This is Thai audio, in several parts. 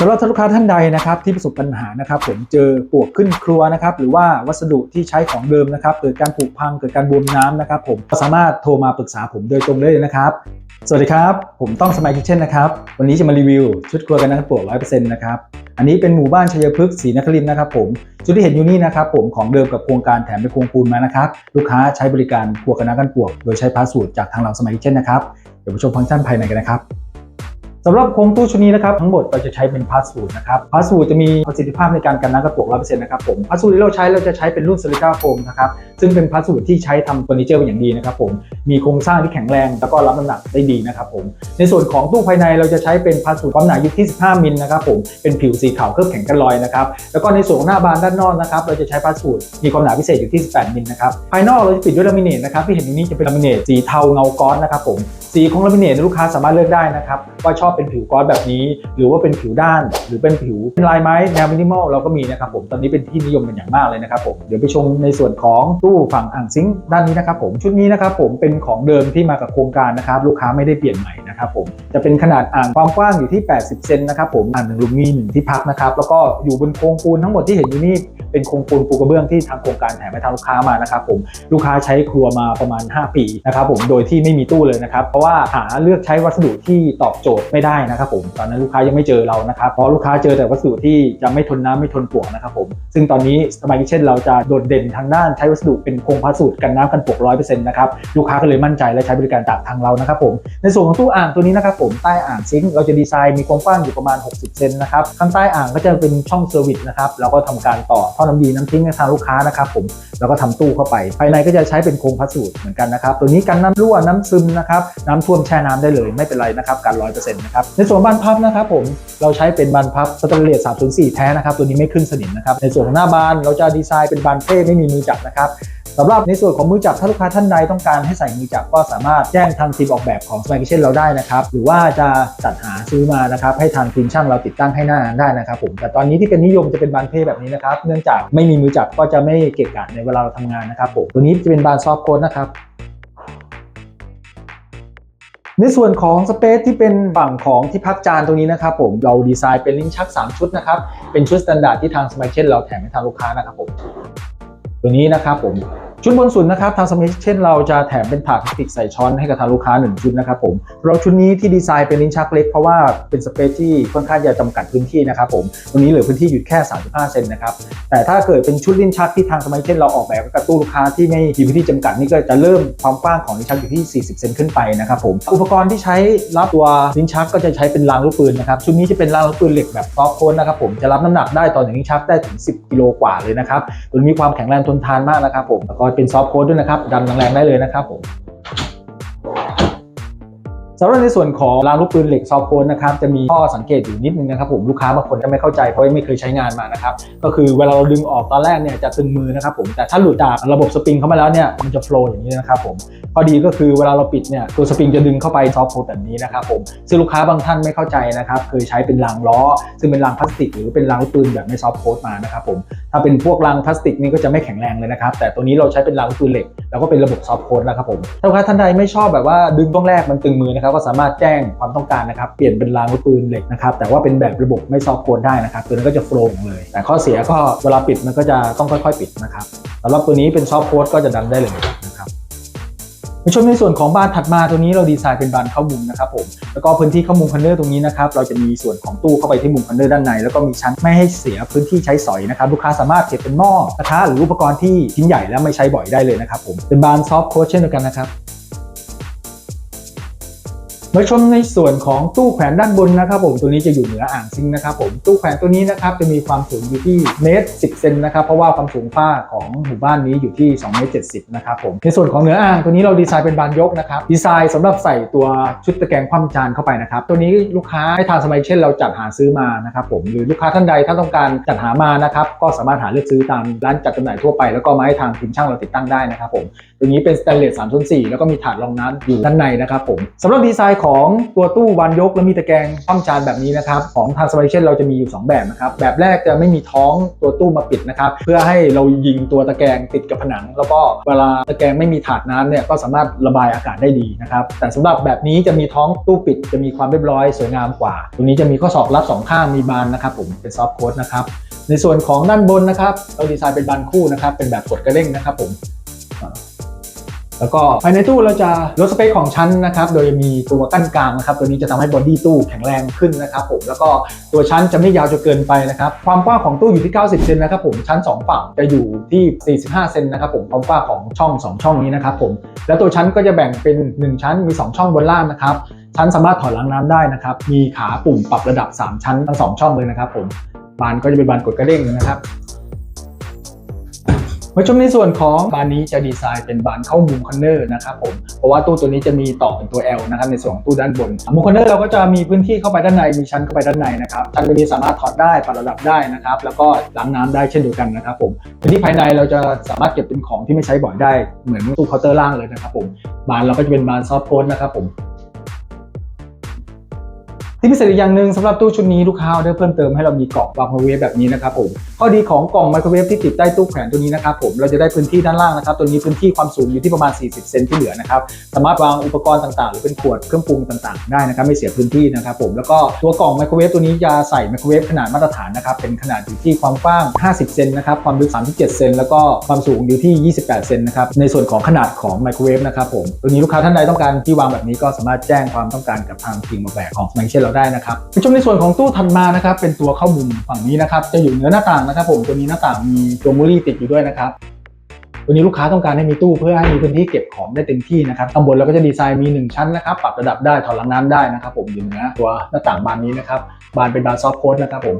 สำหรับท่านลูกค้าท่านใดนะครับที่ประสบปัญหานะครับผมเจอปวกขึ้นครัวนะครับหรือว่าวัสดุที่ใช้ของเดิมนะครับเกิดการผุพังเกิดการบวมน้ำนะครับผมก็สามารถโทรมาปรึกษาผมโดยตรงได้เลยนะครับ สวัสดีครับ ผมต้องสมัยคิเช่นนะครับ วันนี้จะมารีวิว ชุดครัวกันนักปวก100%นต์นะครับอันนี้เป็นหมู่บ้านชัยพฤกษ์ศรีนครินนะครับผมชุดที่เห็นอยู่นี่นะครับผมของเดิมกับโครงการแถมเป็นโครงปูนมานะครับลูกค้าใช้บริการครัวกันนักปวก โดยใช้พาสสูตรจากทางเราสมัยคิเช่นนะครับเดี๋ยวไปชมฟังก์ชันภายในกันนะครับ สำหรับโครงตู้ชุดนี้นะครับทั้งหมดเราจะใช้เป็นพาสสูตรนะครับพาสสูตรจะมีประสิทธิภาพในการกันน้ำกระปุกร้อยเปอร์เซ็นต์นะครับผมพาสสูตรที่เราใช้เราจะใช้เป็นรุ่นซิลิก้าโฟมนะครับซึ่งเป็นพาสสูตรที่ใช้ทำเฟอร์นิเจอร์เป็นอย่างดีนะครับผมมีโครงสร้างที่แข็งแรงแล้วก็รับน้ำหนักได้ดีนะครับผมในส่วนของตู้ภายในเราจะใช้เป็นพาสสูตรความหนาอยู่ที่ 15 มิลนะครับผมเป็นผิวสีขาวเคลือบแข็งกันรอยนะครับแล้วก็ในส่วนของหน้าบานด้านนอกนะครับเราจะใช้พาสูตรมีความหนาพิเศษอยู่ที่ 18 มิลนะครับภายนอกเราจะปิดด้วยลามิเนตนะครับที่เห็นอยู่นี้จะเป็นลามิเนตสีเทาเงาก้อนนะครับผมสีของลามิเนตลูกค้าสามารถเลือกได้นะครับว่าชอบเป็นผิวก้อนแบบนี้ หรือว่าเป็นผิวด้าน หรือเป็นผิวเป็นลายไม้แนวมินิมอลเราก็มีนะครับผมตอนนี้เป็นที่นิยมเป็นอย่างมากเลยนะครับผมเดี๋ยวไปชมในส่วนของตู้ฝั่งอ่างซิงค์ด้านนี้นะครับผมชุดนี้นะครับผมเป็นของเดิมที่มากับโครงการนะครับลูกค้าไม่ได้เปลี่ยนใหม่นะครับผมจะเป็นขนาดอ่างความกว้างอยู่ที่ 80 เซนนะครับผมอ่างหนึ่งรูมมีหนึ่งที่พักนะครับแล้วก็อยู่บนโครงปูนทั้งหมดที่เห็นอยู่นี่เป็นโครงปูนปูกระเบื้องที่ทางโครงการแถมให้ทางลูกค้ามานะครับผมลูกค้าใช้ครัวมาประมาณ 5 ปีนะครับผมโดยที่ไม่มีตู้เลยนะครับเพราะว่าหาเลือกใช้วัสดุที่ตอบโจทย์ไม่ได้นะครับผมตอนนั้นลูกค้ายังไม่เจอเรานะครับเพราะลูกค้าเจอแต่วัสดุที่จะไม่ทนน้ำไม่ทนปวกนะครับผมซึ่งตอนนี้สมัยเช่นเราจะโดดเด่นทางด้านใช้วัสดุเป็นโครงพลาสูตรกันน้ำกันปวกร้อยเปอร์เซ็นต์นะครับลูกค้าก็เลยมั่นใจและใช้บริการจากทางเรานะครับผมในส่วนของตู้อ่างตัวนี้นะครับผมใต้อ่างซิงเราจะดีไซน์มีความกว้างอยู่ประมาณ 60 เซนนะครับข้างใต้อ่างก็จะเป็นช่องเซอร์วิสนะครับแล้วก็ทำการต่อท่อน้ำดีน้ำทิ้งให้ทางลูกค้านะครับผมแล้วก็ทำตู้เข้าไป ภายในก็จะใช้เป็นโครงพลาสูตรเหมือนกันนะครับตัวนี้กันน้ำรั่วน้ำซึมนะครับน้ำท่วมแช่น้ำได้เลยไม่เป็นไรนะครับการร้อยเปอร์เซ็นต์นะครับในส่วนบานพับนะครับผมเราใช้เป็นบานพับสแตนเลส304 แท้นะครับตัวนี้ไม่ขึ้นสนิมนะครับในส่วนของหน้าบานเราจะดีไซน์เป็นบานเท่ไม่มีมือจับนะครับสำหรับในส่วนของมือจับถ้าลูกค้าท่านใดต้องการให้ใส่มือจับก็สามารถแจ้งทางทีมออกแบบของ Smile Kitchen เราได้นะครับ หรือว่าจะจัดหาซื้อมานะครับให้ทางทีมช่างเราติดตั้งให้หน้าได้นะครับผมแต่ตอนนี้ที่เป็นนิยมจะเป็นบานเพ่แบบนี้นะครับ เนื่องจากไม่มีมือจับก็จะไม่เกะกะในเวลาเราทำงานนะครับผมตัวนี้จะเป็นบานซอฟต์โค้ดนะครับ ในส่วนของสเปซที่เป็นฝั่งของที่พักจานตรงนี้นะครับผมเราดีไซน์เป็นลิ้นชัก 3 ชุดนะครับเป็นชุดสแตนดาร์ดที่ทางสมาชิกเราแถมให้ทางลูกค้านะครับผมตัวนี้นะครับผม ชุดบนสุดนะครับทางสมิธเช่นเราจะแถมเป็นถาดพลาสติกใส่ช้อนให้กับทางลูกค้า 1 ชุดนะครับผมเราชุดนี้ที่ดีไซน์เป็นลิ้นชักเล็กเพราะว่าเป็นสเปซที่ค่อนข้างจะจำกัดพื้นที่นะครับผมตรงนี้เหลือพื้นที่อยู่แค่ 35 เซนนะครับแต่ถ้าเกิดเป็นชุดลิ้นชักที่ทางสมิธเช่นเราออกแบบกับตู้ลูกค้าที่ไม่มีพื้นที่จำกัดนี่ก็จะเริ่มความกว้างของลิ้นชักอยู่ที่ 40 เซนขึ้นไปนะครับผมอุปกรณ์ที่ใช้รับตัวลิ้นชักก็จะใช้เป็นรางลูกปืนนะครับชุดนี้จะเป็นรางลูกปืนเหล็กแบบซอฟโค้ดนะครับผมจะรับน้ำหนักได้ต่อหนึ่งลิ้นชักได้ถึง 10 กิโลกว่าเลยนะครับมีความแข็งแรงทนทานมากนะครับผมแล้วก็เป็นซอฟต์โค้ดด้วยนะครับดันแรงๆได้เลยนะครับผม สำหรับในส่วนของรางลูกปืนเหล็กซอฟโคนนะครับจะมีข้อสังเกตอยู่นิดนึงนะครับผมลูกค้าบางคนจะไม่เข้าใจเพราะไม่เคยใช้งานมานะครับก็คือเวลาเราดึงออกตอนแรกเนี่ยจะตึงมือนะครับผมแต่ถ้าหลุดจากระบบสปริงเข้ามาแล้วเนี่ยมันจะโฟล์อย่างนี้นะครับผมข้อดีก็คือเวลาเราปิดเนี่ยตัวสปริงจะดึงเข้าไปซอฟโคนแบบนี้นะครับผมซึ่งลูกค้าบางท่านไม่เข้าใจนะครับเคยใช้เป็นรางล้อ ซึ่งเป็นรางพลาสติก หรือเป็นรางลูกปืนแบบไม่ซอฟโค้ดมานะครับผมถ้าเป็นพวกรางพลาสติกนี่ก็จะไม่แข็งแรงเลยนะครับแต่ตัวนี้เราใช้เป็นรางลูกปืนเหล็ก แล้วก็เป็นระบบซอฟโค้ดนะครับผมถ้าลูกค้าท่านใดไม่ชอบแบบว่าดึงต้องแรกมันตึงมือนะครับก็สามารถแจ้งความต้องการนะครับ เปลี่ยนเป็นรางลูกปืนเหล็กนะครับ แต่ว่าเป็นแบบระบบไม่ซอฟต์โค้ดได้นะครับตัวนั้นก็จะโฟล์เลย แต่ข้อเสียก็เวลาปิดมันก็จะต้องค่อยๆ ปิดนะครับสำหรับตัวนี้เป็นซอฟต์โค้ดก็จะดันได้เลยนะครับในช่วงในส่วนของบานถัดมาตัวนี้เราดีไซน์เป็นบานเข้ามุมนะครับผมแล้วก็พื้นที่เข้ามุมคอนเนอร์ตรงนี้นะครับเราจะมีส่วนของตู้เข้าไปที่มุมคอนเนอร์ด้านใน แล้วก็มีชั้นไม่ให้เสียพื้นที่ใช้สอยนะครับลูกค้าสามารถเก็บเป็นหม้อกระทะหรืออุปกรณ์ที่ชิ้นใหญ่และไม่ใช้บ่อยได้เลยนะครับผมเป็นบานซอฟต์โค้ดเช่นเดียวกันนะครับ มาชมในส่วนของตู้แขวนด้านบนนะครับผมตัวนี้จะอยู่เหนืออ่างซิงนะครับผมตู้แขวนตัวนี้นะครับจะมีความสูงอยู่ที่เมตรสิเซนนะครับเพราะว่าความสูงฝ้าของหมู่บ้านนี้อยู่ที่2เมตร70นะครับผมในส่วนของเหนืออ่างตัวนี้เราดีไซน์เป็นบานยกนะครับดีไซน์สำหรับใส่ตัวชุดตะแกรงคว่ำจานเข้าไปนะครับตัวนี้ลูกค้าให้ทางสมัยเช่นเราจัดหาซื้อมานะครับผมหรือลูกค้าท่านใดถ้าต้องการจัดหามานะครับก็สามารถหาเลือกซื้อตามร้านจัดจำหน่ายทั่วไป แล้วก็มาให้ทางทีมช่างเราติดตั้งได้นะครับผมตัวนี้เป็นสแตนเลส3 4แล้วก็มีถาดรองน้ำอยู่ด้านในนะครับผมสำหรับดีไซน์ของตัวตู้วานยกและมีตะแกรงคว่ำจานแบบนี้นะครับของทางสไปเช่นเราจะมีอยู่ 2 แบบนะครับแบบแรกจะไม่มีท้องตัวตู้มาปิดนะครับเพื่อให้เรายิงตัวตะแกรงติดกับผนัง แล้วก็เวลาตะแกรงไม่มีถาดน้ำเนี่ยก็สามารถระบายอากาศได้ดีนะครับแต่สำหรับแบบนี้จะมีท้องตู้ปิดจะมีความเรียบร้อยสวยงามกว่า ตรงนี้จะมีข้อศอกรับสองข้างมีบานนะครับผมเป็นซอฟต์โค้ดนะครับในส่วนของด้านบนนะครับเราดีไซน์เป็นบานคู่นะครับเป็นแบบกดกระเด้งนะครับผม แล้วก็ภายในตู้เราจะลดสเปคของชั้นนะครับ โดยมีตัวกั้นกลางนะครับ ตัวนี้จะทำให้บอดี้ตู้แข็งแรงขึ้นนะครับผม แล้วก็ตัวชั้นจะไม่ยาวจนเกินไปนะครับ ความกว้างของตู้อยู่ที่ 90 เซนนะครับผม ชั้น 2 ฝั่งจะอยู่ที่ 45 เซนนะครับผม ความกว้างของช่อง 2 ช่องนี้นะครับผม แล้วตัวชั้นก็จะแบ่งเป็น 1 ชั้น มี 2 ช่องบนล่างนะครับ ชั้นสามารถถอดล้างน้ำได้นะครับ มีขาปุ่มปรับระดับ 3 ชั้นทั้ง 2 ช่องเลยนะครับผม บานก็จะเป็นบานกดกระเด้งนะครับ มาชมในส่วนของบานนี้จะดีไซน์เป็นบานเข้ามุมคอนเนอร์นะครับผมเพราะว่าตู้ตัวนี้จะมีต่อเป็นตัว L นะครับในส่วนของตู้ด้านบนมุมคอนเนอร์เราก็จะมีพื้นที่เข้าไปด้านในมีชั้นเข้าไปด้านในนะครับชั้นตัวนี้สามารถถอดได้ปรับระดับได้นะครับแล้วก็ล้างน้ำได้เช่นเดียวกันนะครับผมพื้นที่ภายในเราจะสามารถเก็บเป็นของที่ไม่ใช้บ่อยได้เหมือนตู้เคาน์เตอร์ล่างเลยนะครับผมบานเราก็จะเป็นบานซอฟต์โพสนะครับผมที่พิเศษอีกอย่างหนึ่งสำหรับตู้ชุดนี้ลูกค้าได้เพิ่มเติมให้เรามีกล่องวางไมโครเวแบบนี้นะครับผม ข้อดีของกล่องไมโครเวฟที่ติดใต้ตู้แขวนตัวนี้นะครับผมเราจะได้พื้นที่ด้านล่างนะครับตัวนี้พื้นที่ความสูงอยู่ที่ประมาณ 40 เซนที่เหลือนะครับสามารถวางอุปกรณ์ต่างๆ หรือเป็นขวดเครื่องปรุงต่างๆ ได้นะครับไม่เสียพื้นที่นะครับผมแล้วก็ตัวกล่องไมโครเวฟตัวนี้จะใส่ไมโครเวฟขนาดมาตรฐานนะครับเป็นขนาดอยู่ที่ความกว้าง 50 เซนนะครับความลึก 37 เซนแล้วก็ความสูงอยู่ที่ 28 เซนนะครับในส่วนของขนาดของไมโครเวฟนะครับผมตัวนี้ลูกค้าท่านใดต้องการที่วางแบบนี้ก็สามารถแจ้งความต้องการกับทางทีมออกแบบของสมัยเช่นเราได้นะครับไปชมในส่วนของตู้ถัดมานะครับเป็นตัวเข้ามุมฝั่งนี้นะครับจะอยู่เหนือหน้าต่างนะครับผมตัวนี้หน้าต่างมีตัวมูลี่ติดอยู่ด้วยนะครับตัวนี้ลูกค้าต้องการให้มีตู้เพื่อให้มีพื้นที่เก็บของได้เต็มที่นะครับข้างบนเราก็จะดีไซน์มี 1 ชั้นนะครับ ปรับระดับได้ถอดลังน้ำได้นะครับ ผมอยู่เหนือตัวหน้าต่างบานนี้นะครับบานเป็นบานซอฟต์โค้ดนะครับผม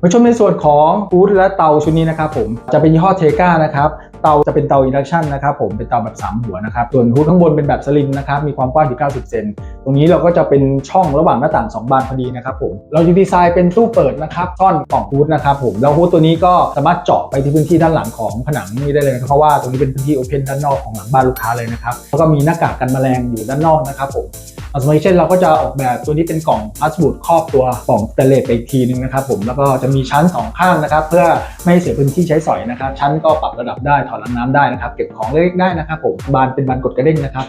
มาชมในส่วนของฟูดและเตาชุดนี้นะครับผมจะเป็นยี่ห้อเทก้านะครับ เตาจะเป็นเตาอินดักชันนะครับผมเป็นเตาแบบ 3 หัวนะครับส่วนฮูดข้างบนเป็นแบบสลิมนะครับมีความกว้างที่90 เซนตรงนี้เราก็จะเป็นช่องระหว่างหน้าต่าง 2 บานพอดีนะครับผมเราจะดีไซน์เป็นตู้เปิดนะครับซ่อนกล่องฮูดนะครับผมแล้วฮูดตัวนี้ก็สามารถเจาะไปที่พื้นที่ด้านหลังของผนังนี้ได้เลยนะเพราะว่าตรงนี้เป็นพื้นที่โอเพนด้านนอกของหลังบ้านลูกค้าเลยนะครับแล้วก็มีหน้ากากกันแมลงอยู่ด้านนอกนะครับผม สมัยเช่นเราก็จะออกแบบตัวนี้เป็นกล่องพลาสบูดครอบตัวกล่องสเตนเลสไปอีกทีนึงนะครับผมแล้วก็จะมีชั้นสองข้างนะครับ เพื่อไม่ให้เสียพื้นที่ใช้สอยนะครับ ชั้นก็ปรับระดับได้ถอดล้างน้ำได้นะครับ เก็บของเล็กๆได้นะครับผมบานเป็นบานกดกระเด้งนะครับ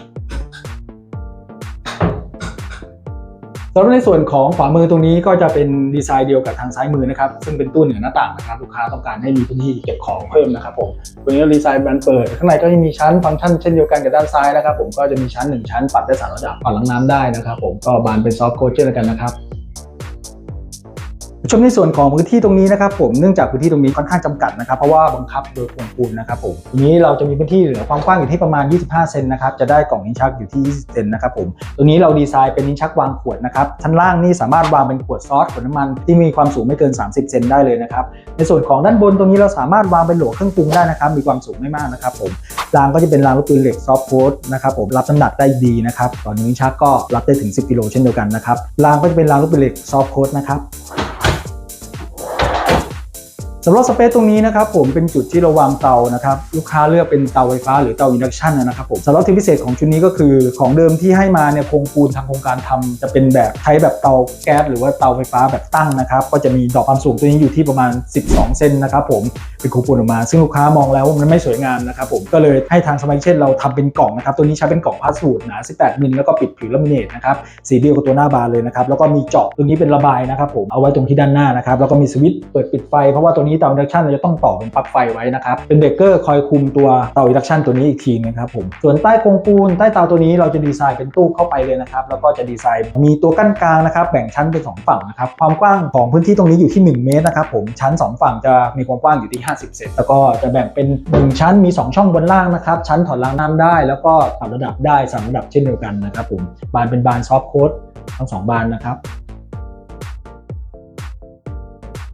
สำหรับในส่วนของขวามือตรงนี้ก็จะเป็นดีไซน์เดียวกับทางซ้ายมือนะครับ ซึ่งเป็นตู้เหนือหน้าต่างนะครับลูกค้าต้องการให้มีพื้นที่เก็บของเพิ่มนะครับผมตัวนี้ดีไซน์บานเปิด ข้างในก็จะมีชั้นฟังก์ชันเช่นเดียวกันกับด้านซ้ายนะครับผมก็จะมีชั้นหนึ่งชั้นปรับได้สามระดับปรับล้างน้ำได้นะครับผมก็บานเป็นซอฟต์โคเช่นเดียวกันนะครับ ชมในส่วนของพื้นที่ตรงนี้นะครับผมเนื่องจากพื้นที่ตรงนี้ค่อนข้างจำกัดนะครับเพราะว่าบังคับโดยโครงปูนนะครับผมทีนี้เราจะมีพื้นที่เหลือความกว้างอยู่ที่ประมาณ 25 เซนนะครับจะได้กล่องลิ้นชักอยู่ที่ 20 เซนนะครับผมตัวนี้เราดีไซน์เป็นลิ้นชักวางขวดนะครับชั้นล่างนี่สามารถวางเป็นขวดซอสขวดน้ำมันที่มีความสูงไม่เกิน 30 เซนได้เลยนะครับในส่วนของด้านบนตรงนี้เราสามารถวางเป็นโหลเครื่องปรุงได้นะครับมีความสูงไม่มากนะครับผมรางก็จะเป็นรางลูกปืนเหล็กซอฟต์โค้ดนะครับผมรับน้ำหนักได้ดีนะครับตอนนี้ชักก็รับได้ถึง 10 กิโลเช่นเดียวกันนะครับรางก็จะเป็นรางลูกปืนเหล็กซอฟต์โค้ดนะครับ สำหรับสเปซตรงนี้นะครับผมเป็นจุดที่เราวางเตานะครับลูกค้าเลือกเป็นเตาไฟฟ้าหรือเตาอินดักชันนะครับผมสำหรับที่พิเศษของชุดนี้ก็คือของเดิมที่ให้มาเนี่ยโครงปูนทางโครงการทำจะเป็นแบบใช้แบบเตาแก๊สหรือว่าเตาไฟฟ้าแบบตั้งนะครับก็จะมีดอกความสูงตัวนี้อยู่ที่ประมาณ 12 เซนนะครับผมเป็นโครงปูนออกมา ซึ่งลูกค้ามองแล้วมันไม่สวยงามนะครับผมก็เลยให้ทางสมัยเช่นเราทำเป็นกล่องนะครับตัวนี้ใช้เป็นกล่องพลาสติกหนา 18 มิลแล้วก็ปิดผิวลามิเนตนะครับสีเดียวกับตัวหน้าบานเลยนะครับแล้วก็มีเจาะตัวนี้เป็นระบายนะครับผมเอาไว้ตรงที่ด้านหน้านะครับแล้วก็มีสวิตช์เปิดปิดไฟเพราะว่าตัวนี้เตาอินดักชันเราจะต้องต่อเป็นปลั๊กไฟไว้นะครับเป็นเบรกเกอร์คอยคุมตัวเตาอินดักชันตัวนี้อีกทีนึงครับผมส่วนใต้โครงปูนใต้เตาตัวนี้เราจะดีไซน์เป็นตู้เข้าไปเลยนะครับแล้วก็จะดีไซน์มีตัวกั้นกลางนะครับแบ่งชั้นเป็น 2 ฝั่งนะครับความกว้างของพื้นที่ตรงนี้อยู่ที่ 1 เมตรนะครับผมชั้น 2 ฝั่งจะมีความกว้างอยู่ที่ 50 เซนแล้วก็จะแบ่งเป็น 1 ชั้นมี 2 ช่องบนล่างนะครับชั้นถอดล้างน้ำได้ แล้วก็ปรับระดับได้สามระดับเช่นเดียวกันนะครับผมบานเป็นบานซอฟต์โค้ดทั้งสองบานนะครับ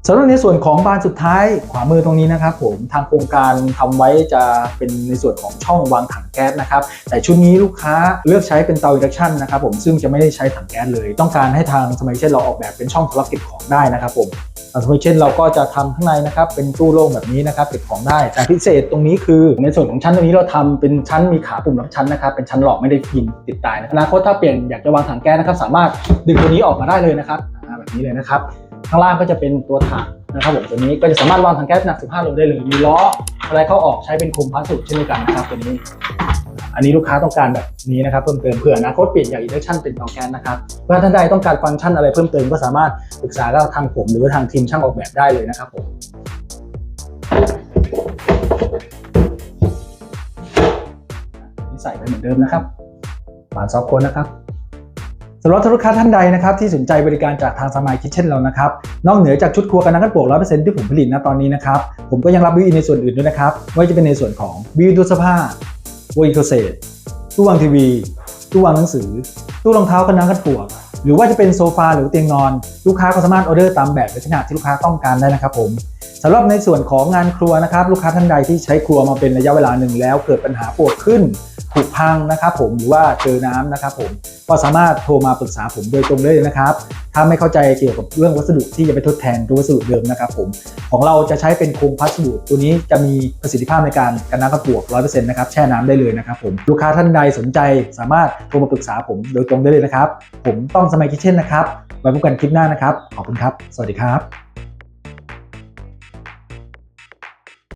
สำหรับในส่วนของบานสุดท้ายขวามือตรงนี้นะครับผมทางโครงการทำไว้จะเป็นในส่วนของช่องวางถังแก๊สนะครับแต่ชุดนี้ลูกค้าเลือกใช้เป็นเตาอินดักชันนะครับผมซึ่งจะไม่ได้ใช้ถังแก๊สเลย ต้องการให้ทางสมัยเช่นเราออกแบบเป็นช่องสำหรับเก็บของได้นะครับผมสมมติเช่นเราก็จะทำข้างในนะครับเป็นตู้โล่งแบบนี้นะครับเก็บของได้แต่พิเศษตรงนี้คือ ในส่วนของชั้นตรงนี้เราทำเป็นชั้นมีขาปุ่มรับชั้นนะครับเป็นชั้นหลอกไม่ได้ยิงติดตายนะอนาคตถ้าเปลี่ยนอยากจะวางถังแก๊สนะครับสามารถดึงตัวนี้ออกมาได้เลยนะครับแบบนี้เลยนะครับ ข้างล่างก็จะเป็นตัวถังนะครับผมตัวนี้ก็จะสามารถวางถังแก๊สหนัก 15 โลได้เลย มีล้ออะไรเข้าออกใช้เป็นโคมพลาสติกเช่นเดียวกันนะครับตัวนี้ อันนี้ลูกค้าต้องการแบบนี้นะครับเพิ่มเติมเผื่ออนาคตเปลี่ยนจากอินดักชันเป็นเตาแก๊สนะครับเพื่อท่านใดต้องการฟังก์ชันอะไรเพิ่มเติมก็สามารถปรึกษากับทางผม หรือทางทีมช่างออกแบบได้เลยนะครับผมนี่ใส่ไปเหมือนเดิมนะครับฝานซอฟโคนนะครับ สำหรับลูกค้าท่านใดนะครับที่สนใจบริการจากทางสมายคิทเช่นเรานะครับนอกเหนือจากชุดครัวกันนังกันปลวก100%ที่ผมผลิตณตอนนี้นะครับผมก็ยังรับวิวอินในส่วนอื่นด้วยนะครับไม่ว่าจะเป็นในส่วนของวิวตู้เสื้อผ้าวิวเกษตรตู้วางทีวีตู้วางหนังสือ ตู้รองเท้ากันนังกันปวกหรือว่าจะเป็นโซฟาหรือเตียงนอน ลูกค้าก็สามารถออเดอร์ตามแบบและขนาดที่ลูกค้าต้องการได้นะครับผมสำหรับในส่วนของงานครัวนะครับลูกค้าท่านใดที่ใช้ครัวมาเป็นระยะเวลาหนึ่งแล้ว เกิดปัญหาปวดขึ้น ผุพังนะครับผมหรือว่าเจอน้ำนะครับผมก็สามารถโทรมาปรึกษาผมโดยตรงได้เลยนะครับ ถ้าไม่เข้าใจเกี่ยวกับเรื่องวัสดุที่จะไปทดแทนตัววัสดุเดิมนะครับผมของเราจะใช้เป็นโครงพัสดุตัวนี้จะมีประสิทธิภาพในการกันน้ำกระปวก100%นะครับแช่น้ำได้เลยนะครับผมลูกค้าท่านใดสนใจสามารถโทรมาปรึกษาผมโดยตรงได้เลยนะครับ ผมต้องสมัยคิเช่นนะครับไว้พบกันคลิปหน้านะครับ ขอบคุณครับ สวัสดีครับ